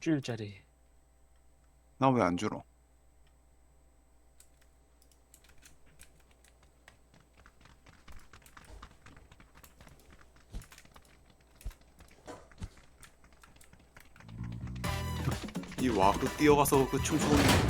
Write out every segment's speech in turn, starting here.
일주일짜리. 나 왜안 주러? 이 와그 뛰어가서 그 춤추는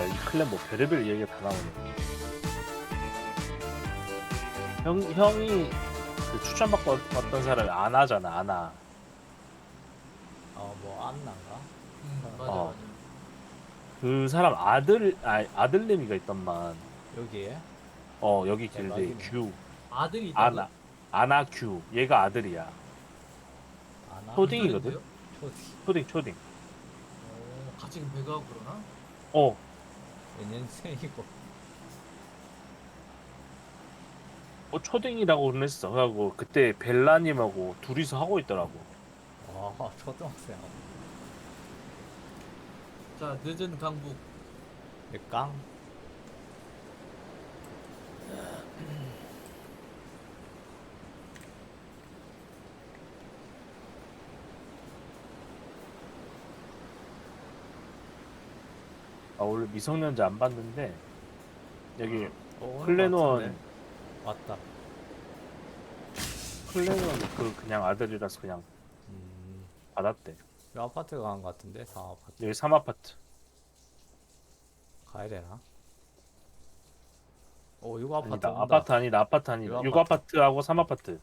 아, 이 클랜 뭐 별의별 얘기가 다 나오네. 형 형이 그 추천받고 왔던 사람이 안 하잖아 안 하. 어뭐 안나인가? 음, 맞아 어. 맞아. 그 사람 아들 아 아들내미가 있던만. 여기에? 어 여기 길드에 대박이네. 규 아들이 있다고? 아나 아나 규 얘가 아들이야. 아나? 초딩이거든? 초딩 초딩 초딩. 어, 같이 배가하고 그러나? 어 몇 년생이고 어, 초딩이라고 그랬어. 그래갖고 그때 벨라님하고 둘이서 하고 있더라고. 와 초등학생 자 늦은 강북 몇 원래 미성년자 안 봤는데 여기 어, 클레논? 왔다 클레논 그 그냥 아들이라서 그냥 음, 받았대. 이 아파트 가는 것 같은데? 사 아파트 여기 3 아파트. 가야 되나? 오 이거 아파트 아니다. 온다. 아파트 아니다. 아파트 아니다. 육 6아파트하고 3 아파트.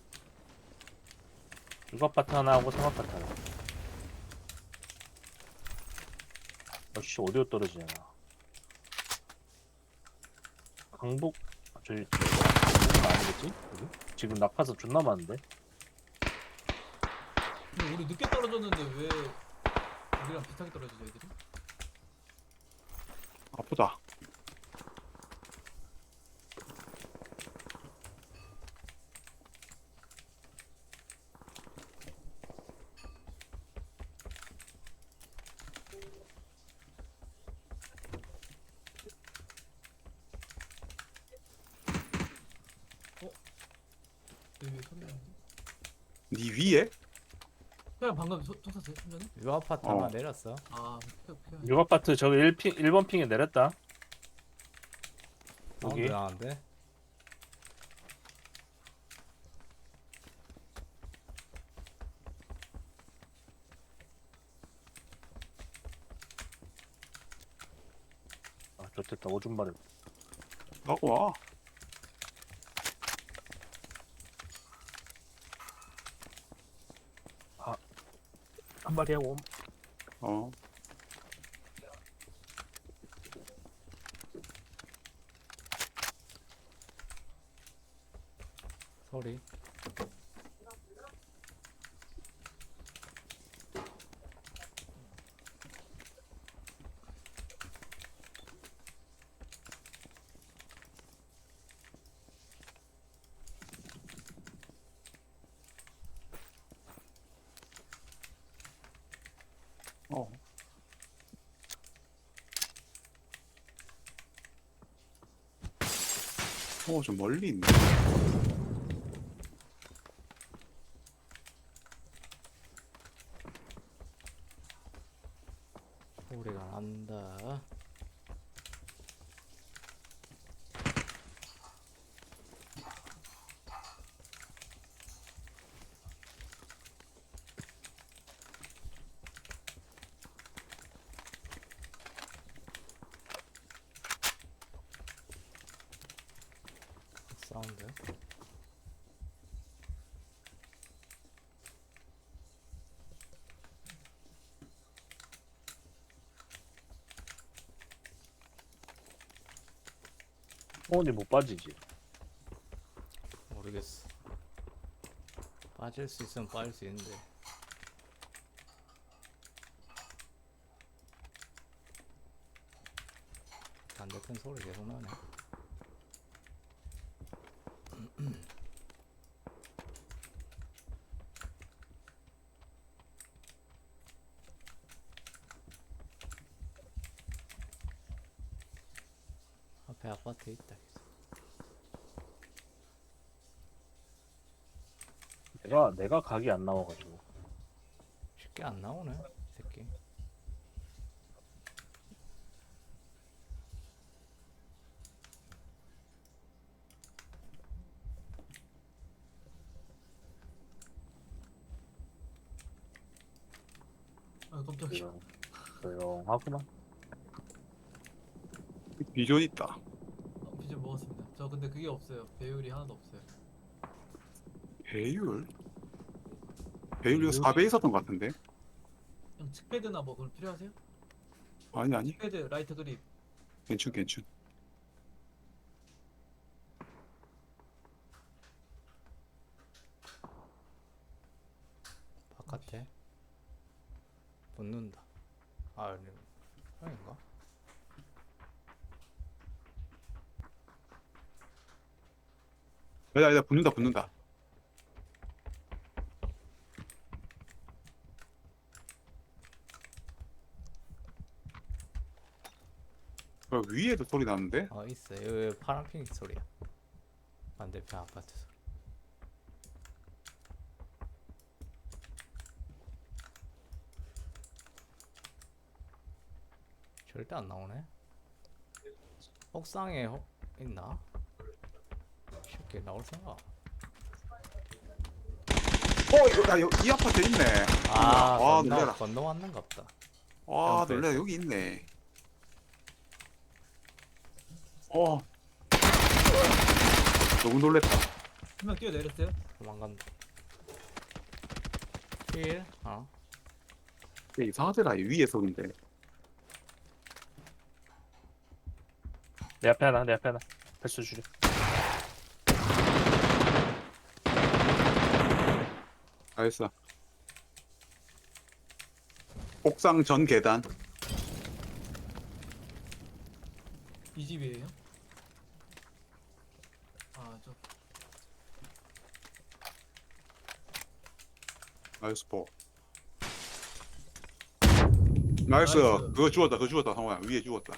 6 아파트 하나 하고 3 아파트 하나. 역시 어디로 떨어지냐. 강북 아, 저기 강북 아니겠지? 여기? 지금 낙하산 존나 많은데? 근데 우리 늦게 떨어졌는데 왜 우리랑 비슷하게 떨어지죠 애들이? 아프다. 여기 소리 나는데? 니 위에? 그냥 방금 소, 총 쐈어요? 순전에? 이 아파트 어. 하나 내렸어 아 표, 표. 6아파트 저기 1핑, 1번 핑에 내렸다. 사운드 여기 나는데? 아 좋겠다 오줌마를 하고 와. 한 마리 하고 옴. 어. 소리 어. 어, 좀 멀리 있네. 소리가 난다 사운드 성원이 못 빠지지. 모르겠어. 빠질 수 있으면 빠질 수 있는데. 반대편 소리 계속 나네. 앞에 아파트 있다. 내가 각이 안 나와가지고. 쉽게 안 나오네, 이 새끼. 아 깜짝이야. 조용, 조용하구만. 비전 있다. 어, 피자 먹었습니다. 저 근데 그게 없어요. 배율이 하나도 없어요. 배율? 배율 배율이- 4배 있었던 것 같은데? 형 칙패드나 뭐 그런 필요하세요? 아니 아니 칙패드, 라이트 그립. 괜춘 괜춘 바깥에 붙는다. 아, 아니, 형인가? 야야 야 붙는다 붙는다 어, 위에도 소리 나는데? 어, 있어. 여기 파란 핑 소리야. 반대편 아파트 소리. 절대 안 나오네. 옥상에 호- 있나? 쉽게 나올 생각. 어 이거 야, 여기 이 아파트 있네 아, 와 건너 놀래라 건너왔는갑다. 와 옆에 놀래라 여기 있네 어 너무 놀랬다 한 명 뛰어내렸어요? 도망간다. 필, 어, 야, 이상하더라 이 위에 소리인데 내 앞에 하나, 내 앞에 하나. 패스 줄여. 알겠어 옥상 전 계단 이 집이에요? 아, 저 나이스 포 나이스 나이스. 그거 죽었다 그거 죽었다 상호야 위에 죽었다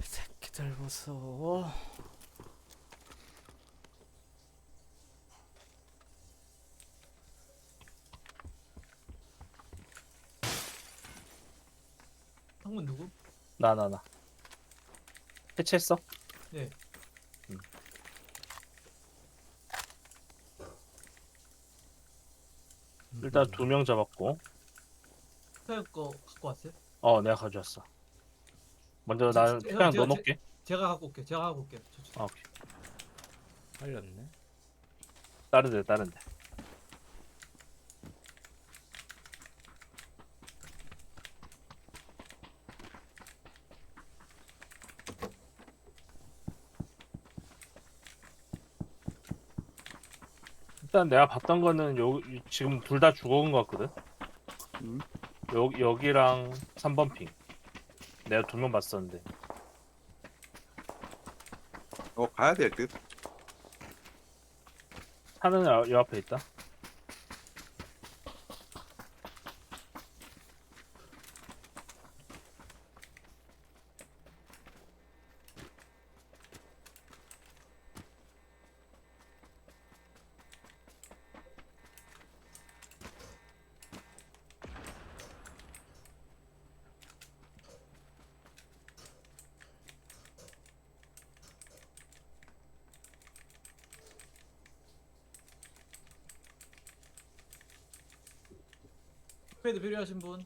새끼들 무서워. 형은 누구? 나, 나, 나. 해체했어? 네. 일단 두 명 잡았고. 스타일 거 갖고 왔어요? 어, 내가 가져왔어. 먼저 저- 나 저- 그냥 제가- 넣어놓을게. 제가 갖고 올게요. 제가 갖고 올게요. 저, 저. 아, 오케이. 살렸네. 다른 데, 다른 데. 일단 내가 봤던 거는 요 지금 둘 다 죽어온 것 같거든. 음. 여, 여기랑 3번 핑. 내가 두 명 봤었는데. 어 가야 될 듯 차는 여, 여 앞에 있다. 칙패드 필요하신 분?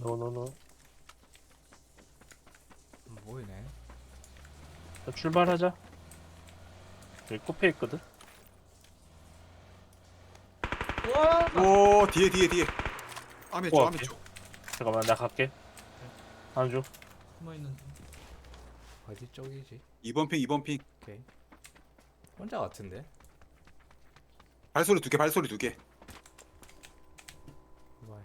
노노노. 안 보이네. 자, 출발하자. 여기 코페 있거든. 와! 오 뒤에 뒤에 뒤에 암에 쪽 암에. 쪽 잠깐만 나 갈게 한주 숨어 있는 중. 어디 쪽이지? 2번 핑 2번 핑 오케이. 혼자 같은데? 발소리 두개 발소리 두개 와이.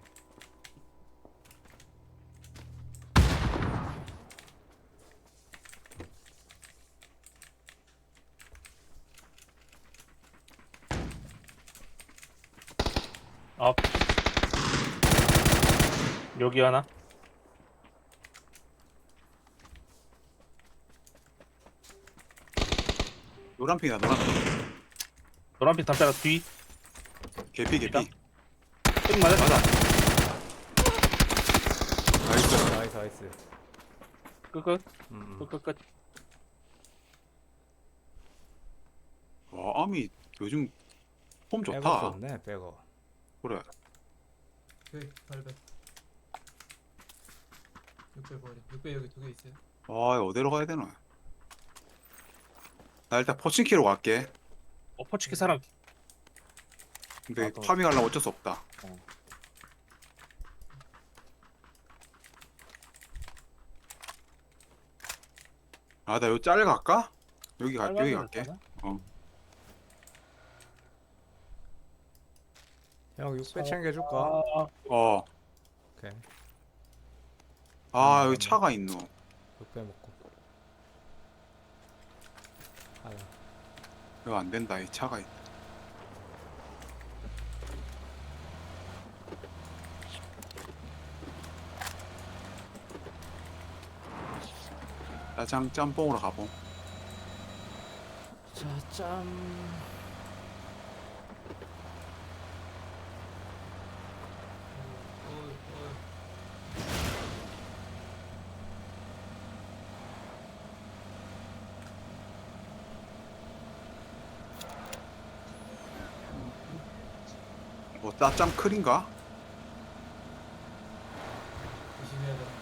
앞 여기 하나? 노란 핑이다 노란 핑. 노란빛 담벼락 뒤. 개피 개피. 있다. 끝 맞았다 나이스. 나이스 나이스. 끝끝. 음, 음. 끝끝끝. 와 암이 요즘 폼 백업 좋다 좋네 백업. 그래 오케이, 800. 600 버려. 600 여기 두 개 있어요. 와 이거 어디로 가야 되나 나 일단 포칭키로 갈게 어 퍼치키 사람 근데 나도. 파밍 하려면 어쩔 수 없다 어. 아나요짤 갈까? 여기 갈게 여기 갈게 있잖아. 형 6배 챙겨줄까? 아, 어 오케이. 아 음. 여기 차가 있노 6배 먹고. 하나. 이거 안 된다 이 차가 있... 짜장 짬뽕으로 가봄 자 짠. 어, 어, 뭐 짜짬 클인가? 조심해야 됩니다.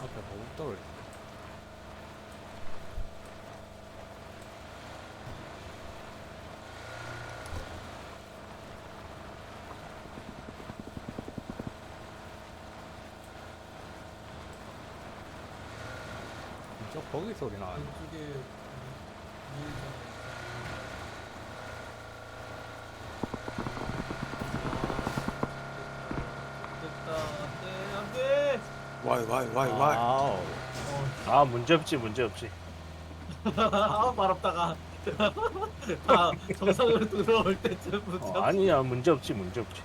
앞에 너무 떨어져. 저 거기 소리 나. 왼쪽에. 됐다. 안돼 안돼. 와이 와이 와이 와이 아우. 어, 아 문제 없지 문제 없지 아 말없다가 아 정상으로 들어올 때쯤부터 어, 아니야 문제 없지 문제 없지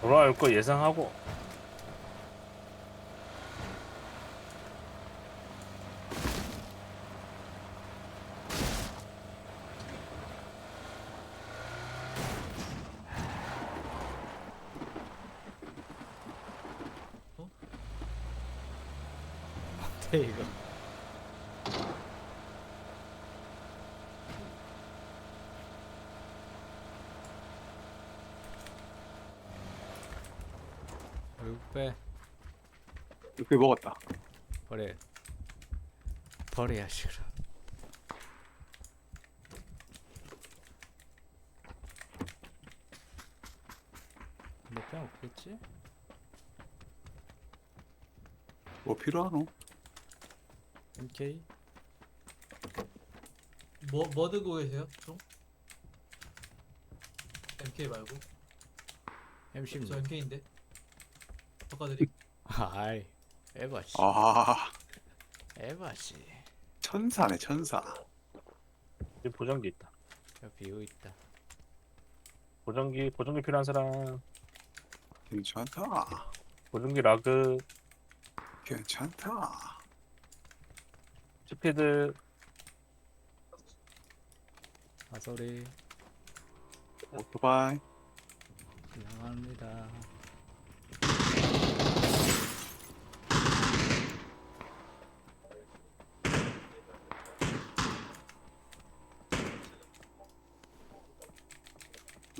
돌아올 거 예상하고 돼 이거. 육배 이렇게 먹었다 버려. 버려야지 그럼. 뼈 없겠지? 뭐 필요하노? MK? 뭐 뭐 들고 계세요? 총? MK 말고 M16 저 MK인데 바꿔드림 아이 에바지 아. 에바지 천사네 천사. 여기 보정기 있다. 저 비어있다. 보정기 보정기 필요한 사람. 괜찮다. 보정기 라그. 괜찮다. 스피드. 아 소리. 오토바이. 지나갑니다.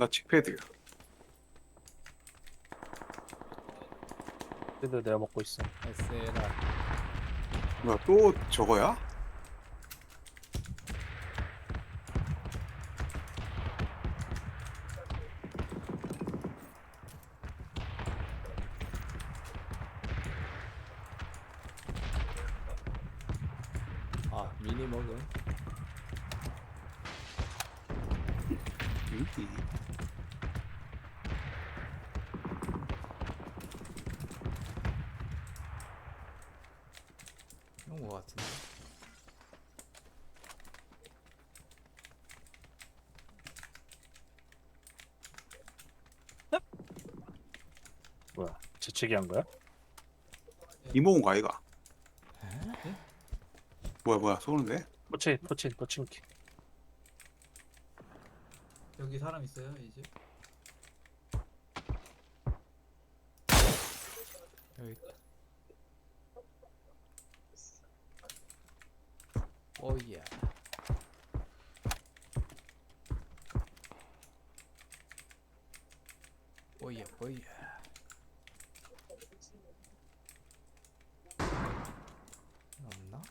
나 칙패드 스피드 내가 먹고 있어. SLR 뭐야 또 저거야? 아 미니 먹음 음. 이런 거 같은데. 뭐야? 재채기 한 거야? 이모은 거 아이가? 뭐야 뭐야 쏘는데? 포친 포친 포친키. 여기 사람 있어요 이제? 여기 있다. 오예. 오예 오예. 없나?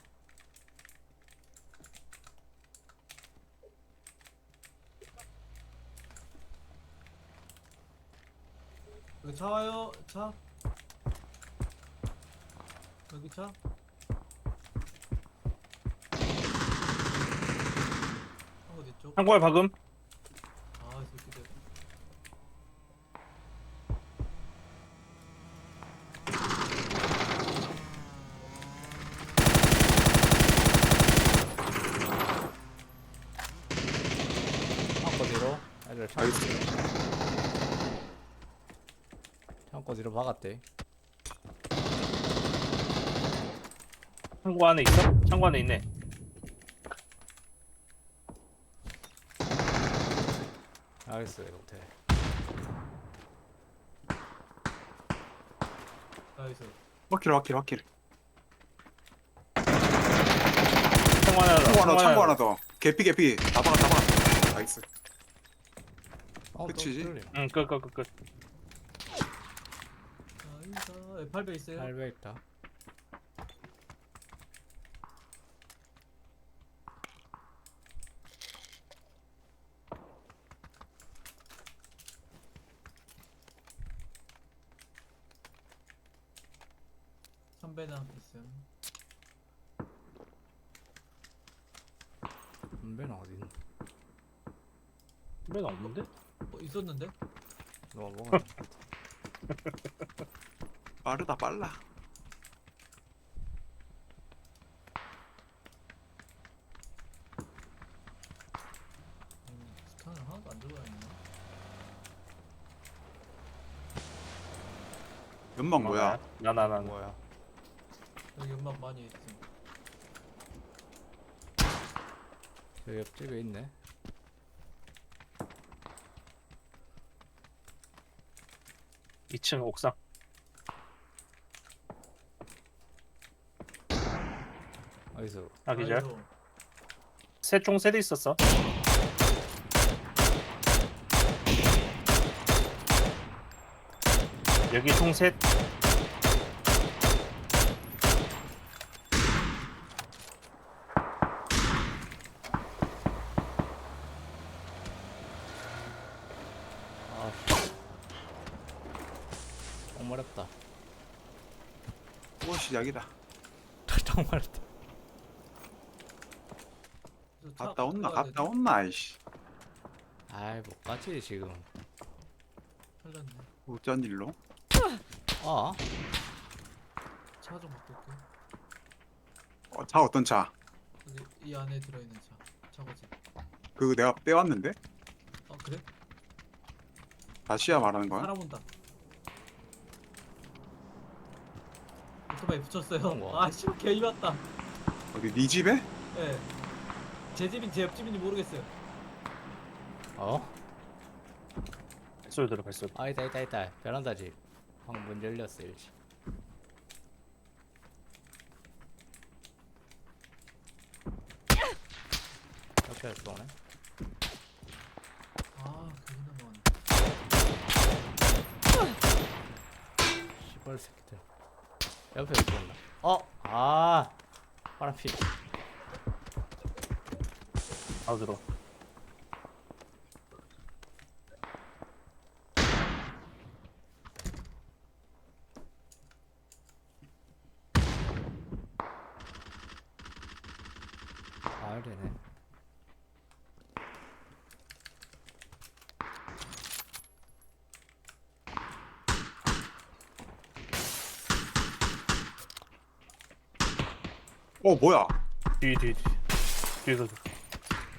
여기 차 와요 차 여기 차 어디 쪽? 한골 박음. 아 새끼들 창고 뒤로 애들 창고 알겠어. 뒤로 창고 뒤로 박았대 창고 안에 있어? 창고 안에 있네. 알겠어요 호텔 나이스 확킬 확킬 확킬 창고 하나 더. 창고 하나 창고 창고 하나 더 개피 개피 다 박아 나이스 어, 또 끝이지? 응, 끝, 끝, 끝, 끝. 나이스 8배 있어요 800 있다 삼배는 있어요 담배는 어디 있노? 맨 없는데? 어 있었는데? 너가 먹어 빠르다 빨라 음, 스탄을 하나도 안 들어가 있네 연막 뭐야 나, 나, 나. 나. 뭐야 여기 연막 많이 있음 저 옆집에 있네 이층 옥상. 어디서 아, 기절. 아이고, 세총 세대 있었어. 여기 총 셋. 똥마렵다. 또 시작이다. 똥마렵다. 저차 갔다 온나 갔다? 온나 아이씨. 아이 못 가지 지금. 탈렸네. 어쩐 일로? 아? 차좀 바꿀게. 어, 차 어떤 차? 여기 이 안에 들어있는 차. 차고지 그거 내가 빼왔는데? 아 그래? 다시야 말하는 거야? 온다 오토바이 붙였어요. 아 씨발 개 이 왔다 어디 네 집에? 예. 제 집인지 제 옆집인지 모르겠어요. 어? 발소리 들어 발소리 아 있다 있다 있다 베란다 집 방금 문 열렸어 일시 옆에 쏘네 아, 그게 넘어가네. 시벌 새끼들 옆에 쏜다 어? 아 파란피 바로 들어 아 되네 어 뭐야? 뒤 뒤 뒤. 뒤에서 들어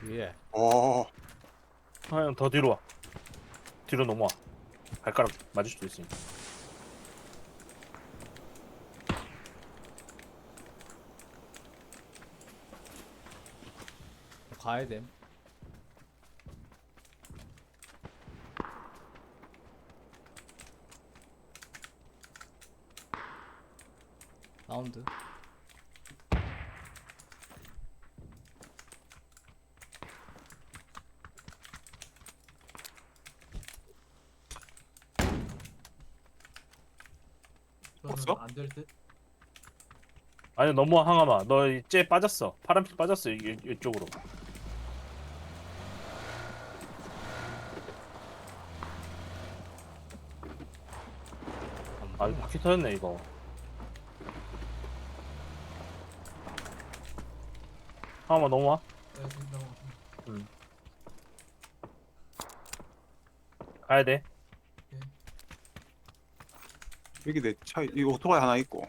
위에. 어. 하영 더 뒤로 와. 뒤로 넘어와. 발가락 맞을 수도 있으니까. 가야 됨. 사운드 없어? 그러면 안 될 듯. 아니 넘어와 항아마 너쟤 빠졌어. 파란빛 빠졌어 이, 이- 이쪽으로. 아 이거 바퀴 터졌네 이거. 항아마 넘어와 예, 지금 넘어가. 가야 돼 여기 내 차 이 오토바이 하나 있고.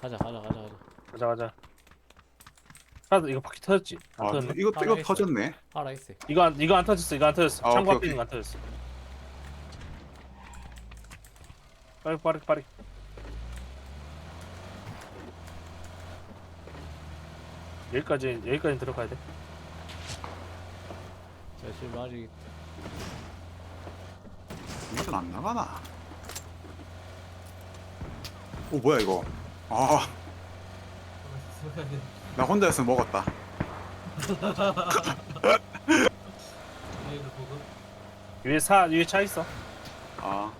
가자 가자 가자 가자. 가자 가자. 아 이거 바퀴 터졌지? 안 아 터졌네? 이거 하나 이거 있어. 터졌네. 알아 있어. 이거 안 이거 안 터졌어 이거 안 터졌어. 아, 창고 오케이, 앞에 있는 거안 터졌어. 빨리 빨리 빨리. 여기까지 여기까지 들어가야 돼? 저 지금 아직 미션 안 나가나? 오 뭐야 이거? 아 나 혼자서 먹었다. 얘를 보고. 위에 사 위에 차 있어 아그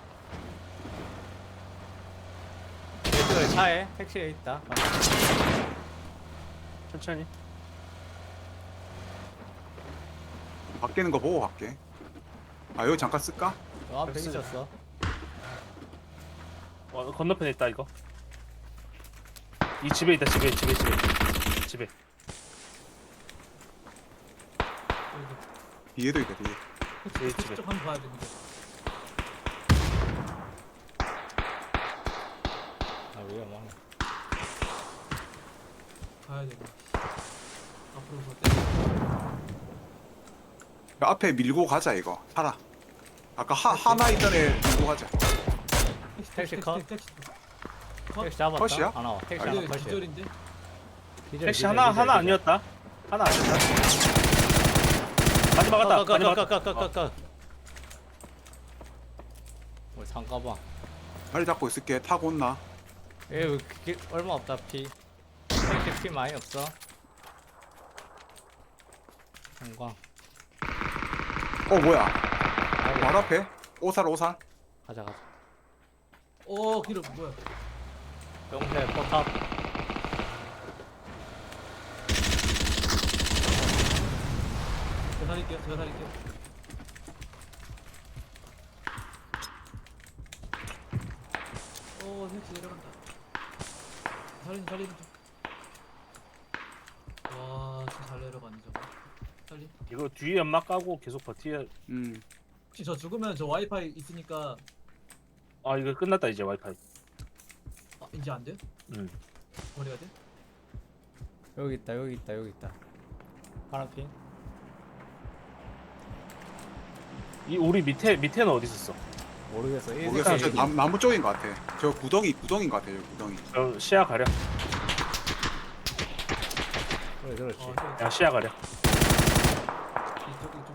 차에 택시에 있다 천천히 바뀌는 거 보고 갈게. 아 여기 잠깐 쓸까? 저 앞에. 있었어 어, 건너편에 있다 이거 이 집에 있다 집에 집에 집에 집에. 뒤에도 있다 뒤에. 제 집에. 쪽 한번 봐야 됩니다. 아 위험하네 되고. 앞으로 볼 때. 그 앞에 밀고 가자 이거. 살아. 아까 하, 하나 있던 애 밀고 가자. 택시, 택시 컷. 택시. 컷. 택시 잡았다 컷이야? 안 나와 택시 아, 하나 컷이야 기절인데? 기절, 택시 기절, 하나 기절, 하나 기절. 아니었다 하나 아니었다 많이 막았다 많이 막았다 우리 상가방 빨리 잡고 있을게. 타고 온나? 에 기, 얼마 없다 피 택시 피 많이 없어 형광 어 뭐야? 바로 앞에? 오살 오살. 가자 가자 오, 기름 뭐야? 용태 포탑 제가 살릴게요. 제가 살릴게요. 오, 택시 내려간다. 살린 살리는 중. 와, 진짜 잘 내려가네 저거. 살리. 이거 뒤에 연막 까고 계속 버티야 음. 혹시 저 죽으면 저 와이파이 있으니까 아 이거 끝났다 이제 와이파이 아, 이제 안 돼요? 음. 버려야 돼? 여기 있다 여기 있다 여기 있다 파란핑 이 우리 밑에 밑에는 어디 있었어 모르겠어 이 모르겠어. 저 남, 나무 쪽인 것 같아. 저 구덩이 구덩인 것 같아. 저 구덩이. 저 시야 가려 그래 그렇지 어, 저, 야 시야 가려 이쪽 이쪽 이쪽.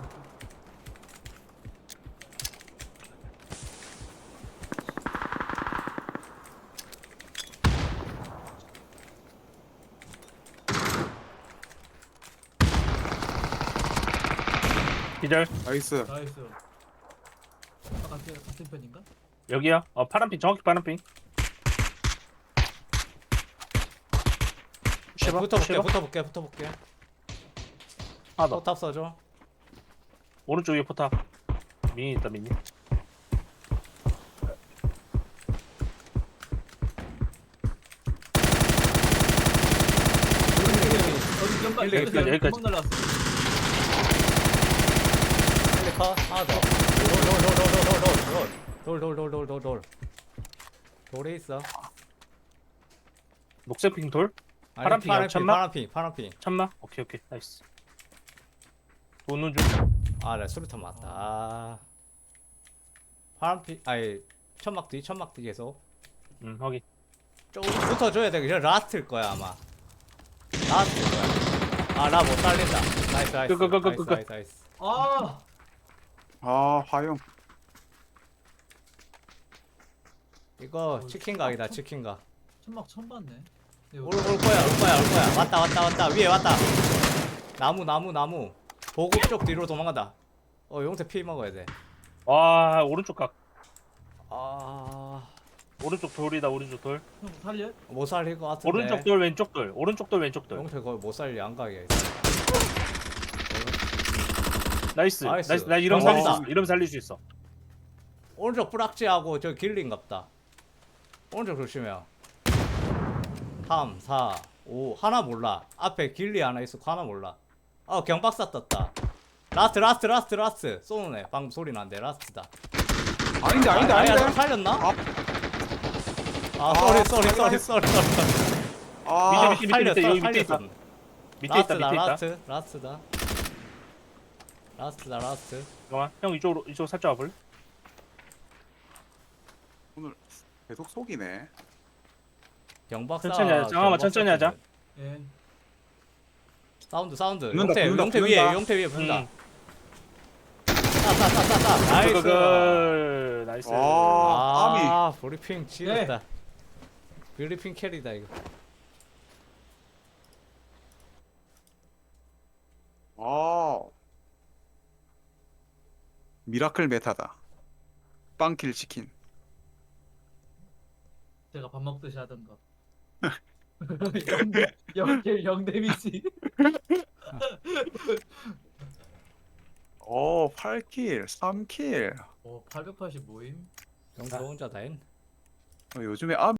기절 나이스 나이스. 아 같은 같은 편인가? 여기야 어 파란핑 정확히 파란핑 푸시해봐 붙어볼게 붙어볼게 붙어볼게 하나 더 포탑 써줘 오른쪽 위에 포탑 미니 있다 미니 어디 연발 여기까지, 여기까지. 금방 날라왔어. 클리커 하나 더돌돌돌돌돌돌돌돌돌돌돌돌 돌에 있어 녹색 핑 돌? 아니, 파란핑이야, 파란핑 천막? 파란 핑 파란 핑 참나? 오케이 오케이 나이스 도는 중 아나 수류탄 맞다 아. 파란핑 아니 천막 뒤 천막 뒤 계속 음, 확인 조금 붙어줘야 돼 그냥 라스트일 거야 아마 라스트일 거야 아 나 못 살린다 나이스 나이스 끄, 끄, 끄, 끄, 나이스 끄. 나이스 나이스 아 아 화용 이거 치킨 각이다 치킨 각. 천막 처음 봤네. 올, 올 거야 올 거야 올 거야. 왔다 왔다 왔다. 위에 왔다. 나무 나무 나무. 보급 쪽 뒤로 도망간다. 어 용태 피 먹어야 와 오른쪽 각. 돼아못 오른쪽 돌이다 오른쪽 돌. 형 살려? 살릴 것 같은데. 오른쪽 돌 왼쪽 돌. 오른쪽 돌 왼쪽 돌. 용태 거의 못 살리 양각이야 나이스. 나이스. 나이스. 나 이름 어. 살릴 수 있어. 이름 살릴 수 있어. 오른쪽 뿌락지하고 저 길린 갑다. 오른쪽 조심해요. 3 4 5 하나 몰라. 앞에 길리 하나 있었고 하나 몰라. 어 경박사 떴다. 라스트 라스트 라스트 라스트. 쏘네. 방금 소리 난데 라스트다. 아닌데 아닌데 아니야, 너 아닌데? 살렸나? 아. 아, 아, 쏘리, 쏘리. 쏘리, 쏘리, 쏘리. 아. 밑에, 밑에, 밑에, 여기 밑에 있다. 밑에 있다 라스트다, 밑에 있다. 라스트, 라스트다. 라스트다, 라스트. 잠깐만 형 이쪽으로 이쪽 살짝 와볼래? 오늘 계속 속이네 경박사. 천천히 하자. 잠깐만, 천천히 하자. 예. 사운드, 사운드. 붙는다, 용태, 붙는다, 용태 붙는다. 위에, 용태 위에 붙는다. 음. 싸, 싸, 싸, 싸, 싸. 나이스. 그그 나이스 와. 아미. 아, 브리핑 찍었다. 브리핑 캐리다 이거. 아 미라클 메타다 빵킬 치킨 제가 밥 먹듯이 하던 거. 영대 영대미지. 오 8킬 3킬 오 880 모임. 용태 혼자 다인. 어, 요즘에 아